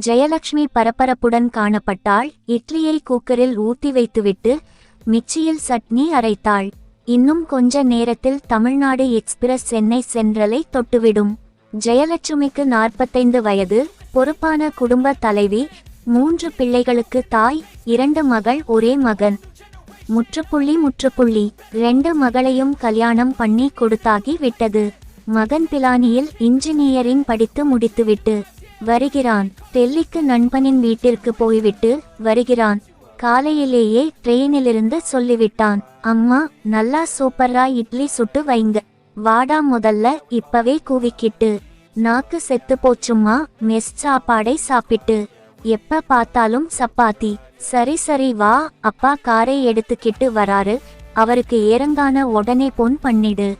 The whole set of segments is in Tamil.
ஜெயலட்சுமி பரபரப்புடன் காணப்பட்டாள். இட்லியை குக்கரில் ஊத்தி வைத்துவிட்டு மிச்சியில் சட்னி அரைத்தாள். இன்னும் கொஞ்ச நேரத்தில் தமிழ்நாடு எக்ஸ்பிரஸ் சென்னை சென்ட்ரலை தொட்டுவிடும். ஜெயலட்சுமிக்கு நாற்பத்தைந்து வயது பொறுப்பான குடும்ப தலைவி மூன்று பிள்ளைகளுக்கு தாய் இரண்டு மகள் ஒரே மகன். முற்றுப்புள்ளி முற்றுப்புள்ளி. ரெண்டு மகளையும் கல்யாணம் பண்ணி கொடுத்தாகி விட்டது. மகன் பிலானியில் இன்ஜினியரிங் படித்து முடித்துவிட்டு வருகிறான். டெல்லிக்கு நண்பனின் வீட்டிற்கு போய்விட்டு வருகிறான். காலையிலேயே ட்ரெயினிலிருந்து சொல்லிவிட்டான் அம்மா நல்லா சூப்பரா இட்லி சுட்டு வைங்க. வாடா முதல்ல இப்பவே கூவிக்கிட்டு. நாக்கு செத்து போச்சுமா மெஸ் சாப்பாடை சாப்பிட்டு. எப்ப பார்த்தாலும் சப்பாத்தி. சரி சரி வா. அப்பா காரை எடுத்துக்கிட்டு வராரு. அவருக்கு ஏறங்கான உடனே போன் பண்ணிடு.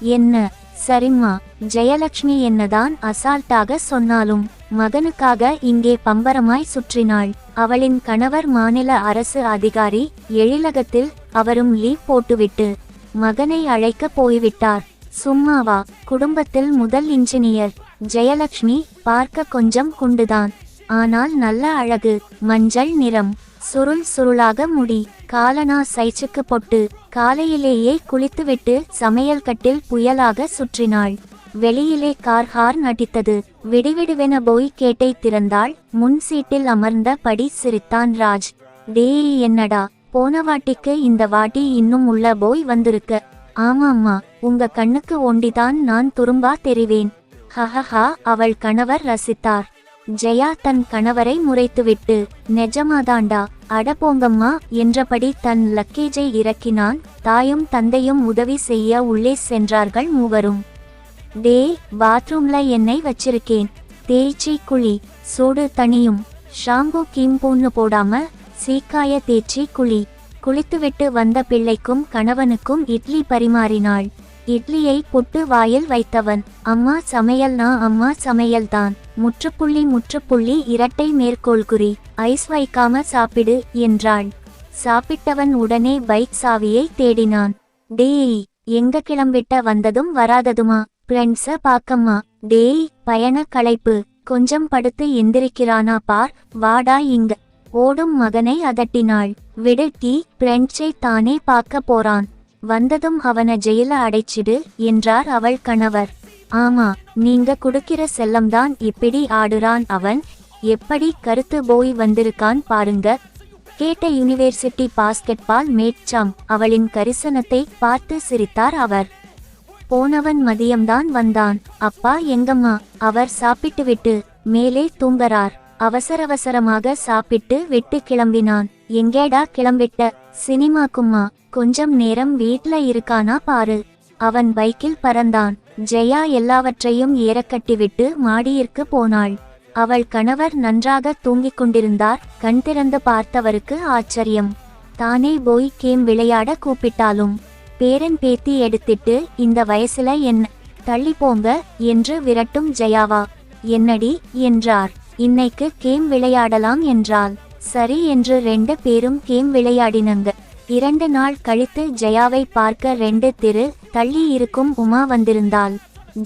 என்ன சரிம்மா ஜெயலட்சுமி என்னதான் அசால்ட்டாக சொன்னாலும் மகனுக்காக இங்கே பம்பரமாய் சுற்றினாள். அவளின் கணவர் மாநில அரசு அதிகாரி எழிலகத்தில் அவரும் லீவ் போட்டுவிட்டு மகனை அழைக்க போய்விட்டார். சும்மாவா குடும்பத்தில் முதல் இன்ஜினியர். ஜெயலட்சுமி பார்க்க கொஞ்சம் குண்டுதான். ஆனால் நல்ல அழகு மஞ்சள் நிறம் சுருள் சுருளாக முடி. காலனா சைச்சுக்கு பொட்டு காலையிலேயே குளித்துவிட்டு சமையல் கட்டில் புயலாக சுற்றினாள். வெளியிலே கார் ஹார்ன் அடித்தது. விடிவிடுவென போய் கேட்டை திறந்தாள். முன் சீட்டில் அமர்ந்த படி சிரித்தான் ராஜ். டேய் என்னடா போன வாட்டிக்கு இந்த வாட்டி இன்னும் உள்ள போய் வந்திருக்க. ஆமாம்மா உங்க கண்ணுக்கு ஒண்டிதான் நான் துரும்பா தெரிவேன். ஹஹஹா அவள் கணவர் ரசித்தார். ஜெயா தன் கணவரை முறைத்துவிட்டு நெஜமாதாண்டா அட போங்கம்மா என்றபடி தன் லக்கேஜை இறக்கினான். தாயும் தந்தையும் உதவி செய்ய உள்ளே சென்றார்கள் மூவரும். டே பாத்ரூம்ல என்னை வச்சிருக்கேன். தேய்ச்சி குழி சூடு தனியும். ஷாம்பு கீம்பூன்னு போடாம சீக்காய தேய்ச்சி குழி குளித்துவிட்டு வந்த பிள்ளைக்கும் கணவனுக்கும் இட்லி பரிமாறினாள். இட்லியை புட்டு வாயில் வைத்தவன். அம்மா சமையல்னா அம்மா சமையல்தான். முற்றுப்புள்ளி முற்றுப்புள்ளி இரட்டை மேற்கோள்குறி. ஐஸ் வைக்காம சாப்பிடு என்றாள். சாப்பிட்டவன் உடனே பைக் சாவியை தேடினான். டேய் எங்க கிளம்பிட்ட வந்ததும் வராததுமா? ஃப்ரெண்ட்ஸ பாக்கம்மா. டேய் பயண களைப்பு. கொஞ்சம் படுத்து எந்திரிக்கிறானா பார் வாடா இங்க. ஓடும் மகனை அதட்டினாள். விடு டீ பிரெண்ட்ஸை தானே பார்க்க போறான். வந்ததும் அவன ஜெயில அடைச்சிடு என்றார் அவள் கணவர். ஆமா நீங்க குடுக்கிற செல்லம்தான் இப்படி ஆடுறான் அவன். எப்படி கருத்து போய் வந்திருக்கான் பாருங்க. கேட்ட யுனிவர்சிட்டி பாஸ்கெட்பால் மேட்சாம் அவளின் கரிசனத்தை பார்த்து சிரித்தார் அவர். போனவன் மதியம்தான் வந்தான். அப்பா எங்கம்மா? அவர் சாப்பிட்டுவிட்டு மேலே தூங்கறார். அவசர அவசரமாக சாப்பிட்டு விட்டு கிளம்பினான். எங்கேடா கிளம்பிட்ட? சினிமாக்கும்மா கொஞ்சம் நேரம் வீட்ல இருக்கானா பாரு. அவன் பைக்கில் பறந்தான். ஜெயா எல்லாவற்றையும் ஏறக்கட்டிவிட்டு மாடியிற்கு போனாள். அவள் கணவர் நன்றாக தூங்கிக் கொண்டிருந்தார். கண் திறந்து பார்த்தவருக்கு ஆச்சரியம். தானே போய் கேம் விளையாட கூப்பிட்டாலும். பேரன் பேத்தி எடுத்துட்டு இந்த வயசுல என்ன தள்ளி போங்க என்று விரட்டும் ஜெயாவா. என்னடி? என்றார். இன்னைக்கு கேம் விளையாடலாம் என்றாள். சரி என்று ரெண்டு பேரும் கேம் விளையாடினங்க. இரண்டு நாள் கழித்து ஜெயாவை பார்க்க ரெண்டு திரு தள்ளி இருக்கும் உமா வந்திருந்தாள்.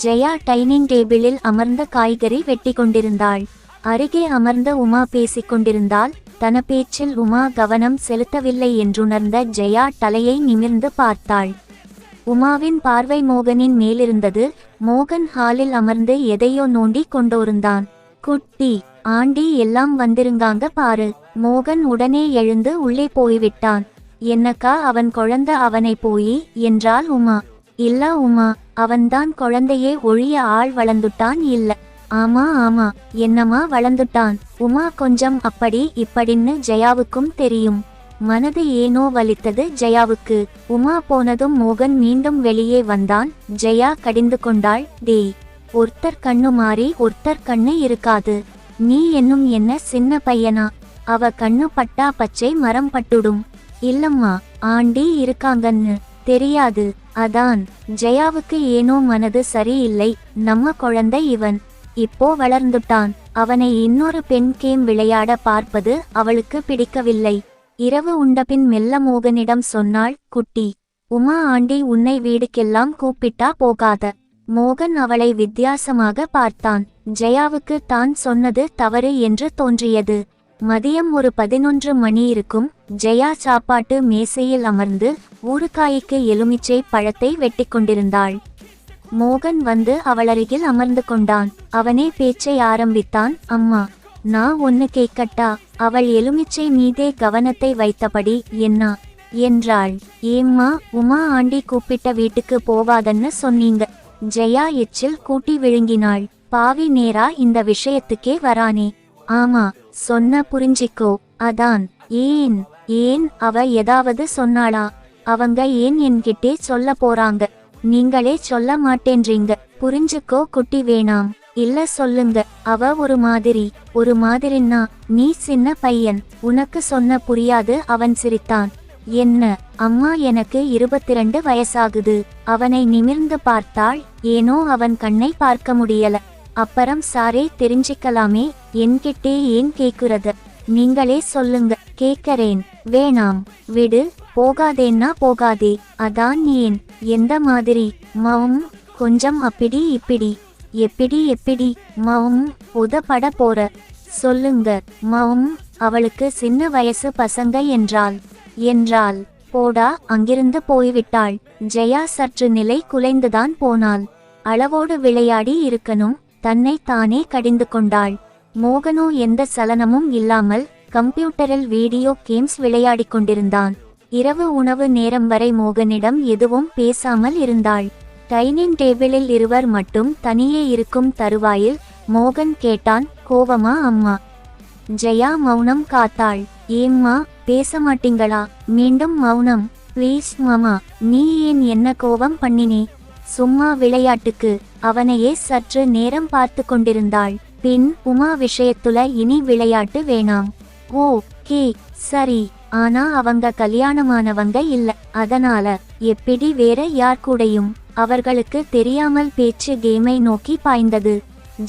ஜெயா டைனிங் டேபிளில் அமர்ந்த காய்கறி வெட்டி கொண்டிருந்தாள். அருகே அமர்ந்த உமா பேசிக் கொண்டிருந்தாள். தன பேச்சில் உமா கவனம் செலுத்தவில்லை என்றுணர்ந்த ஜெயா தலையை நிமிர்ந்து பார்த்தாள். உமாவின் பார்வை மோகனின் மேலிருந்தது. மோகன் ஹாலில் அமர்ந்து எதையோ நோண்டி கொண்டோர்ந்தான். குட்டி ஆண்டி எல்லாம் வந்திருங்காங்க பாரு. மோகன் உடனே எழுந்து உள்ளே போய்விட்டான். என்னக்கா அவன் குழந்த அவனை போயி? என்றாள் உமா. இல்ல உமா அவன்தான் குழந்தையே ஒழிய ஆள் வளர்ந்துட்டான் இல்ல. ஆமா ஆமா என்னமா வளர்ந்துட்டான்? உமா கொஞ்சம் அப்படி இப்படின்னு ஜெயாவுக்கும் தெரியும். மனது ஏனோ வலித்தது ஜெயாவுக்கு. உமா போனதும் மோகன் மீண்டும் வெளியே வந்தான். ஜெயா கடிந்து கொண்டாள் டேய் ஒருத்தர் கண்ணு மாறி ஒருத்தர் கண்ணு இருக்காது. நீ என்னும் என்ன சின்ன பையனா? அவ கண்ணு பட்டா பச்சை மரம் பட்டுடும். இல்லம்மா ஆண்டி இருக்காங்கன்னு. தெரியாது. அதான் ஜெயாவுக்கு ஏனோ மனது சரியில்லை. நம்ம குழந்தை இவன். இப்போ வளர்ந்துட்டான். அவனை இன்னொரு பெண் கேம் விளையாட பார்ப்பது அவளுக்கு பிடிக்கவில்லை. இரவு உண்டபின் மெல்ல மோகனிடம் சொன்னாள் குட்டி உமா ஆண்டி உன்னை வீடுக்கெல்லாம் கூப்பிட்டா போகாத. மோகன் அவளை வித்தியாசமாக பார்த்தான். ஜெயாவுக்கு தான் சொன்னது தவறு என்று தோன்றியது. மதியம் ஒரு பதினொன்று மணி இருக்கும். ஜெயா சாப்பாட்டு மேசையில் அமர்ந்து ஊறுகாய்க்கு எலுமிச்சை பழத்தை வெட்டிக் கொண்டிருந்தாள். மோகன் வந்து அவளருகில் அமர்ந்து கொண்டான். அவனே பேச்சை ஆரம்பித்தான். அம்மா நான் ஒன்னு கேட்கட்டா அவள் எலுமிச்சை மீதே கவனத்தை வைத்தபடி என்ன என்றாள். ஏம்மா உமா ஆண்டி கூப்பிட்ட வீட்டுக்கு போவாதன்னு சொன்னீங்க. ஜெயா எச்சில் கூட்டி விழுங்கினாள். பாவி நேரா இந்த விஷயத்துக்கே வரானே. ஆமா சொன்ன புரிஞ்சிக்கோ. அதான் ஏன் ஏன் அவ ஏதாவது சொன்னாளா? அவங்க ஏன் என்கிட்டே சொல்ல போறாங்க? நீங்களே சொல்ல மாட்டேன்றீங்க. புரிஞ்சுக்கோ குட்டி வேணாம். இல்ல சொல்லுங்க. அவ ஒரு மாதிரி. ஒரு மாதிரின்னா நீ சின்ன பையன். உனக்கு சொன்ன புரியாது அவன் சிரித்தான். என்ன? அம்மா எனக்கு இருபத்திரண்டு வயசாகுது. அவனை நிமிர்ந்து பார்த்தாள். ஏனோ அவன் கண்ணை பார்க்க முடியல. அப்புறம் சாரே தெரிஞ்சிக்கலாமே. என்கிட்டே ஏன் கேக்குறது? நீங்களே சொல்லுங்க. கேக்கறேன். வேணாம். விடு. போகாதேன்னா போகாதே. அதான் ஏன்? எந்த மாதிரி? மவும் கொஞ்சம் அப்பிடி இப்பிடி. எப்பிடி எப்பிடி? மவும் உதப்பட போற. சொல்லுங்க. மவும் அவளுக்கு சின்ன வயசு பசங்க என்றாள். என்றாள். போடா அங்கிருந்து போய்விட்டாள். ஜெயா சற்று நிலை குலைந்துதான் போனாள். அளவோடு விளையாடி இருக்கணும் தன்னை தானே கடிந்து கொண்டாள். மோகனோ எந்த சலனமும் இல்லாமல் கம்ப்யூட்டரில் வீடியோ கேம்ஸ் விளையாடிக் கொண்டிருந்தான். இரவு உணவு நேரம் வரை மோகனிடம் எதுவும் பேசாமல் இருந்தாள். டைனிங் டேபிளில் இருவர் மட்டும் தனியே இருக்கும் தருவாயில் மோகன் கேட்டான் கோவமா அம்மா? ஜெயா மௌனம் காத்தாள். ஏம்மா பேச மாட்டீங்களா மீண்டும் மௌனம். ப்ளீஸ் மாமா. நீ ஏன் என்ன கோபம் பண்ணினே? சும்மா விளையாட்டுக்கு. அவனையே சற்று நேரம் பார்த்து கொண்டிருந்தாள். பின் உமா விஷயத்துல இனி விளையாட்டு வேணாம். ஓ கே சரி. ஆனா அவங்க கல்யாணமானவங்க இல்ல. அதனால எப்படி வேற யார் கூடயும்? அவர்களுக்கு தெரியாமல் பேச்சு கேமை நோக்கி பாய்ந்தது.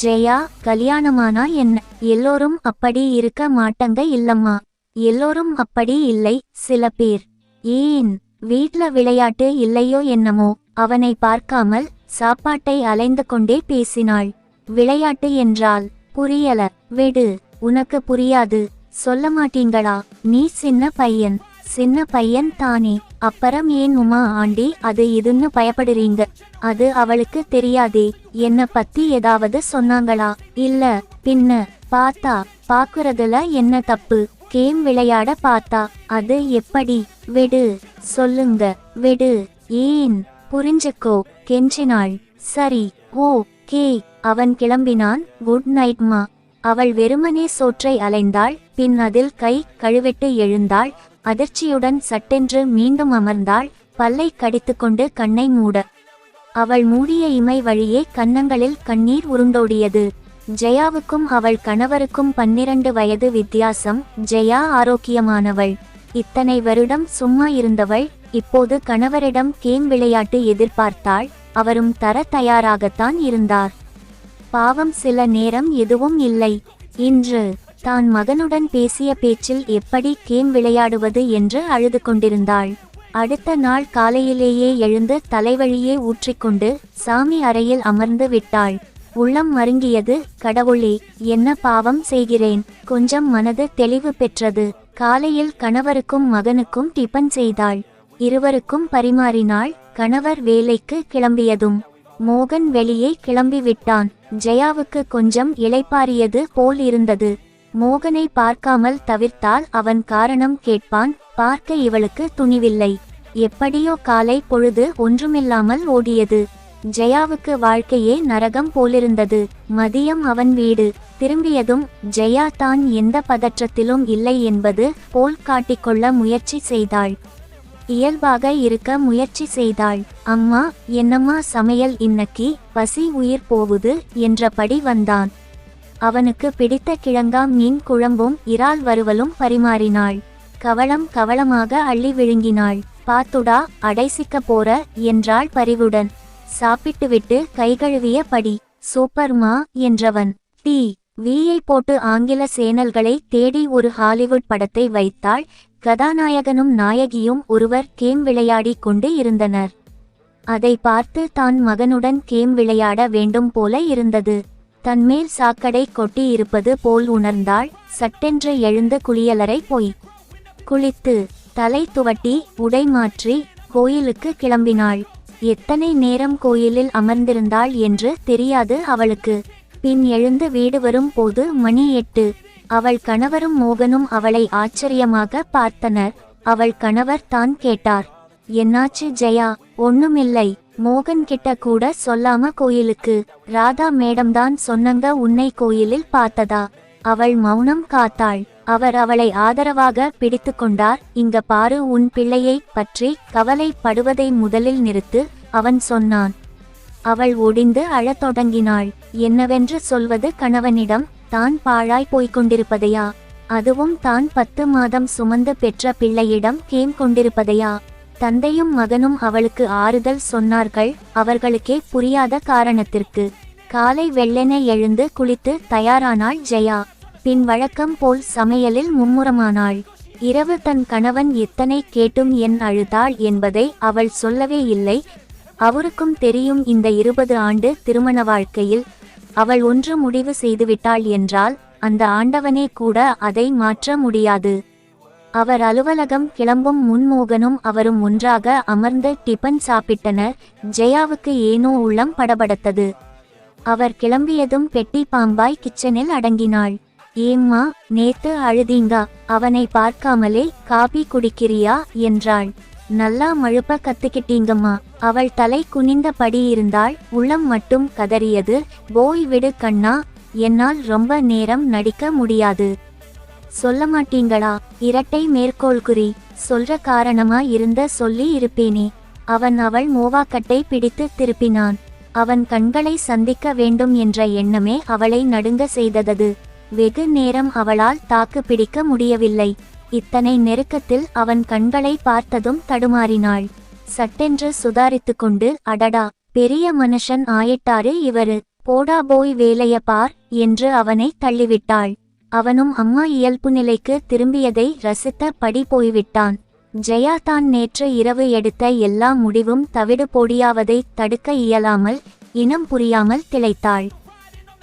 ஜெயா கல்யாணமானா என்ன? எல்லோரும் அப்படி இருக்க மாட்டங்க இல்லம்மா. எல்லோரும் அப்படி இல்லை சில பேர். ஏன்? வீட்ல விளையாட்டு இல்லையோ என்னமோ அவனை பார்க்காமல் சாப்பாட்டை அலைந்து கொண்டே பேசினாள். விளையாட்டு என்றால் புரியல. விடு உனக்கு புரியாது. சொல்ல மாட்டீங்களா? நீ சின்ன பையன். சின்ன பையன் தானே. அப்புறம் ஏன் உமா ஆண்டி அது இதுன்னு பயப்படுறீங்க? அது அவளுக்கு தெரியாதே. என்ன பத்தி ஏதாவது சொன்னாங்களா? இல்ல. பின்ன பார்த்தா பாக்குறதுல என்ன தப்பு? கேம் விளையாட பார்த்தா அது எப்படி? வெடு சொல்லுங்க. வெடு. ஏன்? புரிஞ்சுக்கோ கெஞ்சினாள். சரி ஓ கே. அவன் கிளம்பினான். குட் நைட்மா அவள் வெறுமனே சோற்றை அலைந்தாள். பின் அதில் கை கழுவிட்டு எழுந்தாள். அதிர்ச்சியுடன் சட்டென்று மீண்டும் அமர்ந்தாள். பல்லை கடித்துக்கொண்டு கண்ணை மூட. அவள் மூடிய இமை வழியே கன்னங்களில் கண்ணீர் உருண்டோடியது. ஜெயாவுக்கும் அவள் கணவருக்கும் பன்னிரண்டு வயது வித்தியாசம். ஜெயா ஆரோக்கியமானவள். இத்தனை வருடம் சும்மா இருந்தவள். இப்போது கணவரிடம் கேம் விளையாட்டு எதிர்பார்த்தாள். அவரும் தர தயாராகத்தான் இருந்தார். பாவம் சில நேரம் எதுவும் இல்லை. இன்று தான் மகனுடன் பேசிய பேச்சில் எப்படி கேம் விளையாடுவது என்று அழுது கொண்டிருந்தாள். அடுத்த நாள் காலையிலேயே எழுந்து தலைவழியே ஊற்றிக்கொண்டு சாமி அறையில் அமர்ந்து விட்டாள். உள்ளம் மருங்கியது கடவுளே என்ன பாவம் செய்கிறேன்? கொஞ்சம் மனது தெளிவு பெற்றது. காலையில் கணவருக்கும் மகனுக்கும் டிபன் செய்தாள். இருவருக்கும் பரிமாறினாள். கணவர் வேலைக்கு கிளம்பியதும் மோகன் வெளியே கிளம்பிவிட்டான். ஜெயாவுக்கு கொஞ்சம் இளைப்பாறியது போல் இருந்தது. மோகனை பார்க்காமல் தவிர்த்தால் அவன் காரணம் கேட்பான். பார்க்க இவளுக்கு துணிவில்லை. எப்படியோ காலை பொழுது ஒன்றுமில்லாமல் ஓடியது. ஜெயாவுக்கு வாழ்க்கையே நரகம் போலிருந்தது. மதியம் அவன் வீடு. திரும்பியதும் ஜெயா தான் எந்த பதற்றத்திலும் இல்லை என்பது போல் காட்டிக்கொள்ள முயற்சி செய்தாள். இயல்பாக இருக்க முயற்சி செய்தாள். அம்மா என்னம்மா சமையல் இன்னக்கி? பசி உயிர் போவுது என்றபடி வந்தான். அவனுக்கு பிடித்த கிழங்காம் மீன் குழம்பும் இறால் வருவலும் பரிமாறினாள். கவளம் கவளமாக அள்ளி விழுங்கினாள். பாத்துடா அடைசிக்க போற என்றாள் பரிவுடன். சாப்பிட்டுவிட்டு கைகழுவிய படி சூப்பர்மா என்றவன். டி. வீயை போட்டு ஆங்கில சேனல்களை தேடி ஒரு ஹாலிவுட் படத்தை வைத்தாள் கதாநாயகனும் நாயகியும் ஒருவர் கேம் விளையாடிக் கொண்டு இருந்தனர். அதை பார்த்து தான் மகனுடன் கேம் விளையாட வேண்டும் போல இருந்தது. தன்மேல் சாக்கடை கொட்டி இருப்பது போல் உணர்ந்தாள் சட்டென்று எழுந்து குளியலறை போய். குளித்து தலை துவட்டி உடை மாற்றி கோயிலுக்கு கிளம்பினாள். எத்தனை நேரம் கோயிலில் அமர்ந்திருந்தாள் என்று தெரியாது அவளுக்கு. பின் எழுந்து வீடு வரும் போது மணி எட்டு. அவள் கணவரும் மோகனும் அவளை ஆச்சரியமாக பார்த்தனர். அவள் கணவர் தான் கேட்டார். என்னாச்சு ஜெயா? ஒண்ணுமில்லை. மோகன் கிட்ட கூட சொல்லாம கோயிலுக்கு. ராதா மேடம் தான் சொன்னங்க உன்னை கோயிலில் பார்த்ததா? அவள் மௌனம் காத்தாள். அவர் அவளை ஆதரவாக பிடித்து கொண்டார். இங்க பாரு உன் பிள்ளையை பற்றி கவலைப்படுவதை முதலில் நிறுத்து அவன் சொன்னான். அவள் ஒடிந்து அழத் தொடங்கினாள். என்னவென்று சொல்வது கணவனிடம் தான் பாழாய் போய்க் கொண்டிருப்பதையா? அதுவும் தான் பத்து மாதம் சுமந்து பெற்ற பிள்ளையிடம் கேம் கொண்டிருப்பதையா? தந்தையும் மகனும் அவளுக்கு ஆறுதல் சொன்னார்கள். அவர்களுக்கே புரியாத காரணத்திற்கு. காலை வெள்ளென எழுந்து குளித்து தயாரானாள் ஜெயா. பின் வழக்கம் போல் சமையலில் மும்முரமானாள். இரவு தன் கணவன் எத்தனை கேட்டும் என் அழுதாள் என்பதை அவள் சொல்லவே இல்லை. அவருக்கும் தெரியும் இந்த இருபது ஆண்டு திருமண வாழ்க்கையில் அவள் ஒன்று முடிவு செய்துவிட்டாள் என்றால் அந்த ஆண்டவனே கூட அதை மாற்ற முடியாது. அவர் அலுவலகம் கிளம்பும் முன்மோகனும் அவரும் ஒன்றாக அமர்ந்து டிபன் சாப்பிட்டனர். ஜெயாவுக்கு ஏனோ உள்ளம் படபடத்தது. அவர் கிளம்பியதும் பெட்டி பாம்பாய் கிச்சனில் அடங்கினாள். ஏம்மா நேத்து அழுதீங்க அவனை பார்க்காமலே காபி குடிக்கிறியா என்றாள். நல்லா மழுப்ப கத்துக்கிட்டீங்கம்மா. அவள் தலை குனிந்தபடி இருந்தாள் உள்ளம் மட்டும் கதறியது. போய் விடு கண்ணா என்னால் ரொம்ப நேரம் நடிக்க முடியாது. சொல்ல மாட்டீங்களா? இரட்டை மேற்கோள் குறி சொல்ற காரணமா இருந்த சொல்லி இருப்பேனே. அவன் அவள் மோவாக்கட்டை பிடித்து திருப்பினான். அவன் கண்களை சந்திக்க வேண்டும் என்ற எண்ணமே அவளை நடுங்க செய்தது வெகு நேரம் அவளால் தாக்கு பிடிக்க முடியவில்லை. இத்தனை நெருக்கத்தில் அவன் கண்களை பார்த்ததும் தடுமாறினாள். சட்டென்று சுதாரித்து கொண்டு அடடா பெரிய மனுஷன் ஆயிட்டாரு இவரு. போடா போய் வேலைய பார் என்று அவனை தள்ளிவிட்டாள். அவனும் அம்மா இயல்பு நிலைக்கு திரும்பியதை ரசித்த படி போய்விட்டான். ஜெயா தான் நேற்று இரவு எடுத்த எல்லா முடிவும் தவிடு பொடியாவதை தடுக்க இயலாமல் இனம் புரியாமல் திளைத்தாள்.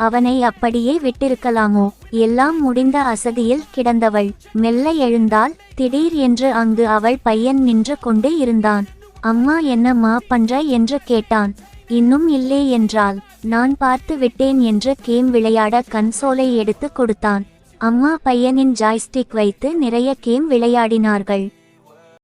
அவனை அப்படியே விட்டிருக்கலாமோ? எல்லாம் முடிந்த அசதியில் கிடந்தவள். மெல்ல எழுந்தாள். திடீர் என்று அங்கு அவள் பையன் நின்று கொண்டு இருந்தான். அம்மா என்னம்மா பண்ற என்று கேட்டான். இன்னும் இல்லை என்றாள். நான் பார்த்து விட்டேன் என்று கேம் விளையாட கன்சோலை எடுத்து கொடுத்தான். அம்மா பையனின் ஜாய்ஸ்டிக் வைத்து நிறைய கேம் விளையாடினார்கள்.